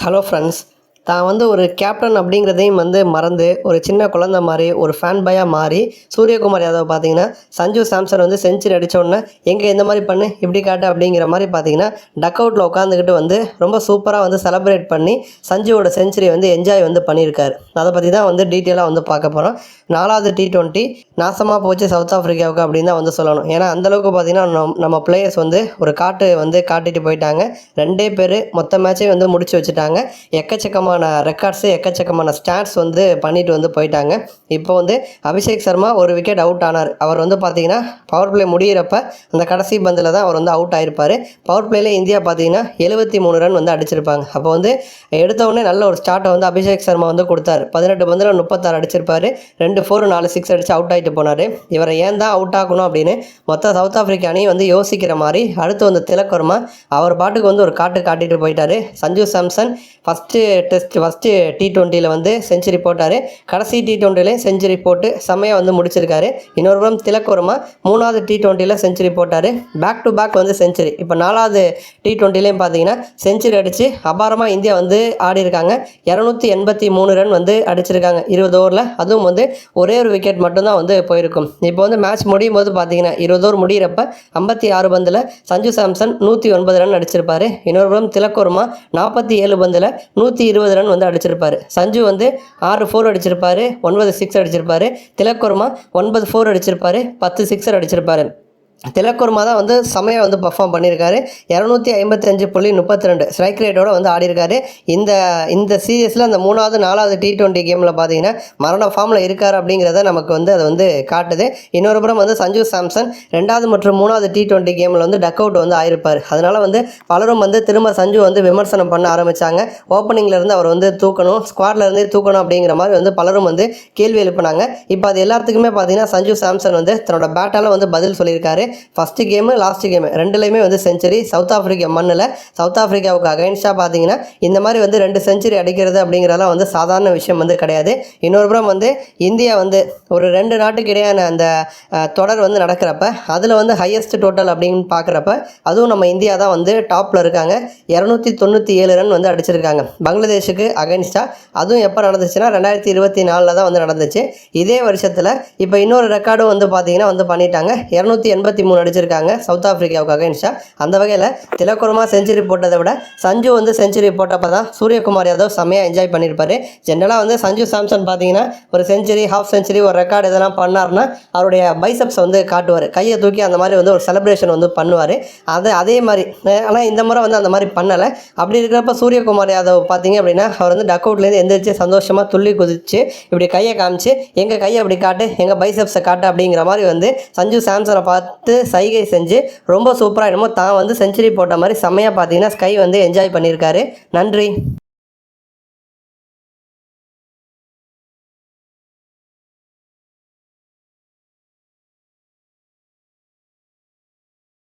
Hello friends தான் வந்து ஒரு கேப்டன் அப்படிங்கிறதையும் வந்து மறந்து ஒரு சின்ன குழந்த மாதிரி ஒரு ஃபேன் பாயாக மாறி சூரியகுமார் யாதவ் பார்த்தீங்கன்னா சஞ்சு சாம்சன் வந்து செஞ்சுரி அடிச்ச உடனே எங்கே இந்த மாதிரி பண்ணு இப்படி காட்டு அப்படிங்கிற மாதிரி பார்த்தீங்கன்னா டக் அவுட்டில் உட்காந்துக்கிட்டு வந்து ரொம்ப சூப்பராக வந்து செலப்ரேட் பண்ணி சஞ்சுவோட செஞ்சுரி வந்து என்ஜாய் வந்து பண்ணியிருக்காரு. அதை பற்றி தான் வந்து டீட்டெயிலாக வந்து பார்க்க போகிறோம் நாலாவது டி ட்வெண்ட்டி நாசமாக போச்சு சவுத் ஆஃப்ரிக்காவுக்கு அப்படின்னு தான் வந்து சொல்லணும். ஏன்னா அந்தளவுக்கு பார்த்தீங்கன்னா நம் நம்ம பிளேயர்ஸ் வந்து ஒரு காட்டு வந்து காட்டிட்டு போயிட்டாங்க. ரெண்டே பேர் மொத்த மேட்சையும் வந்து முடிச்சு வச்சுட்டாங்க. எக்கச்சக்கமான ரெக்கார்ட்ஸு எக்கச்சக்கமான ஸ்டாட்ஸ் வந்து பண்ணிட்டு வந்து போயிட்டாங்க. இப்போ வந்து அபிஷேக் சர்மா ஒரு விக்கெட் அவுட் ஆனார். அவர் வந்து பார்த்தீங்கன்னா பவர் பிளே முடியிறப்ப அந்த கடைசி பந்தில் தான் அவர் வந்து அவுட் ஆகிருப்பார் பவர் பிளேயில் இந்தியா பார்த்தீங்கன்னா எழுபத்தி மூணு ரன் வந்து அடிச்சிருப்பாங்க. அப்போ வந்து எடுத்தவுடனே நல்ல ஒரு ஸ்டார்ட்டை வந்து அபிஷேக் சர்மா வந்து கொடுத்தாரு. பதினெட்டு பந்தில் முப்பத்தாறு அடிச்சிருப்பார். ரெண்டு ஃபோர் நாலு சிக்ஸ் அடித்து அவுட் ஆகிட்டு போனார். இவரை ஏன் தான் அவுட் ஆகணும் அப்படின்னு மொத்த சவுத் ஆஃப்ரிக்கா அணியும் வந்து யோசிக்கிற மாதிரி அடுத்து வந்து திலக்கர்மா அவர் பாட்டுக்கு வந்து ஒரு காட்டு காட்டிட்டு போயிட்டார். Sanju Samson first test first T டுவெண்ட்டியில் வந்து செஞ்சுரி போட்டார். கடைசி டி டுவெண்ட்டிலையும் செஞ்சுரி போட்டு செம்மையாக வந்து முடிச்சிருக்காரு. இன்னொரு புறம் திலக் மூணாவது டி டுவெண்ட்டியில் செஞ்சுரி போட்டார். பேக் டு பேக் வந்து செஞ்சுரி இப்போ நாலாவது டி டுவெண்ட்டிலையும் பார்த்தீங்கன்னா செஞ்சுரி அடித்து அபாரமாக இந்தியா வந்து ஆடி இருக்காங்க இரநூத்தி எண்பத்தி மூணு ரன் வந்து அடிச்சிருக்காங்க. இருபது ஓவரில் அதுவும் வந்து ஒரே ஒரு விக்கெட் மட்டும்தான் வந்து போயிருக்கும். இப்போ வந்து மேட்ச் முடியும் போது பார்த்தீங்கன்னா இருபது ஓவர் முடியிறப்ப ஐம்பத்தி ஆறு பந்தில் சஞ்சு சாம்சன் நூற்றி ஒன்பது ரன் அடிச்சிருப்பாரு. இன்னொரு புறம் திலக் நாற்பத்தி ஏழு பந்தில் நூற்றி இருபது ரன் வந்து அடிச்சிருப்பாரு. சஞ்சு வந்து ஆறு ஃபோர் அடிச்சிருப்பாரு. ஒன்பது சிக்ஸ் அடிச்சிருப்பாரு. திலக்குர்மா ஒன்பது ஃபோர் அடிச்சிருப்பாரு. பத்து சிக்ஸர் அடிச்சிருப்பாரு. திலக்குர்மா தான் வந்து செமையாக வந்து பர்ஃபார்ம் பண்ணியிருக்காரு. இரநூத்தி ஐம்பத்தஞ்சு புள்ளி முப்பத்தி ரெண்டு ஸ்ட்ரைக் ரேட்டோட வந்து ஆடிருக்காரு இந்த இந்த சீரியஸில் அந்த மூணாவது நாலாவது டி ட்வெண்ட்டி கேமில் பார்த்தீங்கன்னா மரண ஃபார்மில் இருக்கார் அப்படிங்கிறத நமக்கு வந்து அது வந்து காட்டுது. இன்னொரு புறம் வந்து சஞ்சு சாம்சன் ரெண்டாவது மற்றும் மூணாவது டி டுவெண்ட்டி கேமில் வந்து டக் அவுட் வந்து ஆயிருப்பார். அதனால் வந்து பலரும் வந்து திரும்ப சஞ்சு வந்து விமர்சனம் பண்ண ஆரம்பித்தாங்க ஓப்பனிங்லேருந்து அவர் வந்து தூக்கணும் ஸ்குவாட்ல இருந்தே தூக்கணும் அப்படிங்கிற மாதிரி வந்து பலரும் வந்து கேள்வி எழுப்பினாங்க. இப்போ அது எல்லாத்துக்குமே பார்த்தீங்கன்னா சஞ்சு சாம்சன் வந்து தன்னோட பேட்டால் வந்து பதில் சொல்லியிருக்காரு. ஃபஸ்ட்டு கேமு லாஸ்ட்டு கேமு ரெண்டுலேயுமே வந்து செஞ்சுரி சவுத் ஆஃப்ரிக்கா மண்ணில் சவுத் ஆஃப்ரிக்காவுக்கு அகைன்ஸ்டாக பார்த்தீங்கன்னா இந்த மாதிரி வந்து ரெண்டு செஞ்சுரி அடிக்கிறது அப்படிங்கிறதெல்லாம் வந்து சாதாரண விஷயம் வந்து கிடையாது. இன்னொரு புறம் வந்து இந்தியா வந்து ஒரு ரெண்டு நாட்டுக்கு இடையான அந்த தொடர் வந்து நடக்கிறப்ப அதில் வந்து ஹையஸ்ட் டோட்டல் அப்படின்னு பார்க்குறப்ப அதுவும் நம்ம இந்தியா தான் வந்து டாப்பில் இருக்காங்க. இரநூத்தி தொண்ணூற்றி ஏழு ரன் வந்து அடிச்சிருக்காங்க. பங்களாதேஷுக்கு அகைன்ஸ்டாக அதுவும் எப்போ நடந்துச்சுன்னா ரெண்டாயிரத்தி இருபத்தி நாலில் தான் வந்து நடந்துச்சு. இதே வருஷத்தில் இப்போ இன்னொரு ரெக்கார்டும் வந்து பார்த்தீங்கன்னா வந்து பண்ணிட்டாங்க. இரநூத்தி எண்பத்தி மூணு அடிச்சிருக்காங்க. சவுத் ஆஃப்ரிக்காவுக்கு அகைன்ஸ்டாக அந்த வகையில் திலக்குரமாக செஞ்சுரி போட்டதை விட சஞ்சு வந்து செஞ்சுரி போட்டப்போ தான் சூரியகுமார் யாதவ் செம்மையாக என்ஜாய் பண்ணியிருப்பார் ஜென்ரலாக வந்து சஞ்சு சாம்சன் பார்த்தீங்கன்னா ஒரு செஞ்சுரி ஹாஃப் செஞ்சுரி ஒரு ரெக்கார்டு இதெல்லாம் பண்ணார்னா அவருடைய பைசப்ஸ் வந்து காட்டுவார். கையை தூக்கி அந்த மாதிரி வந்து ஒரு செலிப்ரேஷன் வந்து பண்ணுவார். அது அதே மாதிரி ஆனால் இந்த முறை வந்து அந்த மாதிரி பண்ணலை. அப்படி இருக்கிறப்ப சூரியகுமார் யாதவ் பார்த்தீங்க அப்படின்னா அவர் வந்து டக் அவுட்லேருந்து எந்திரிச்சு சந்தோஷமாக துள்ளி குதிச்சு இப்படி கையை காமிச்சு எங்கள் கையை அப்படி காட்டு எங்கள் பைசப்ஸை காட்டு அப்படிங்கிற மாதிரி வந்து சஞ்சு சாம்சனை பார்த்து பார்த்து சைகை செஞ்சு ரொம்ப சூப்பராக என்னமோ தான் வந்து செஞ்சுரி போட்ட மாதிரி செம்மையாக பார்த்தீங்கன்னா ஸ்கை வந்து என்ஜாய் பண்ணியிருக்காரு. நன்றி.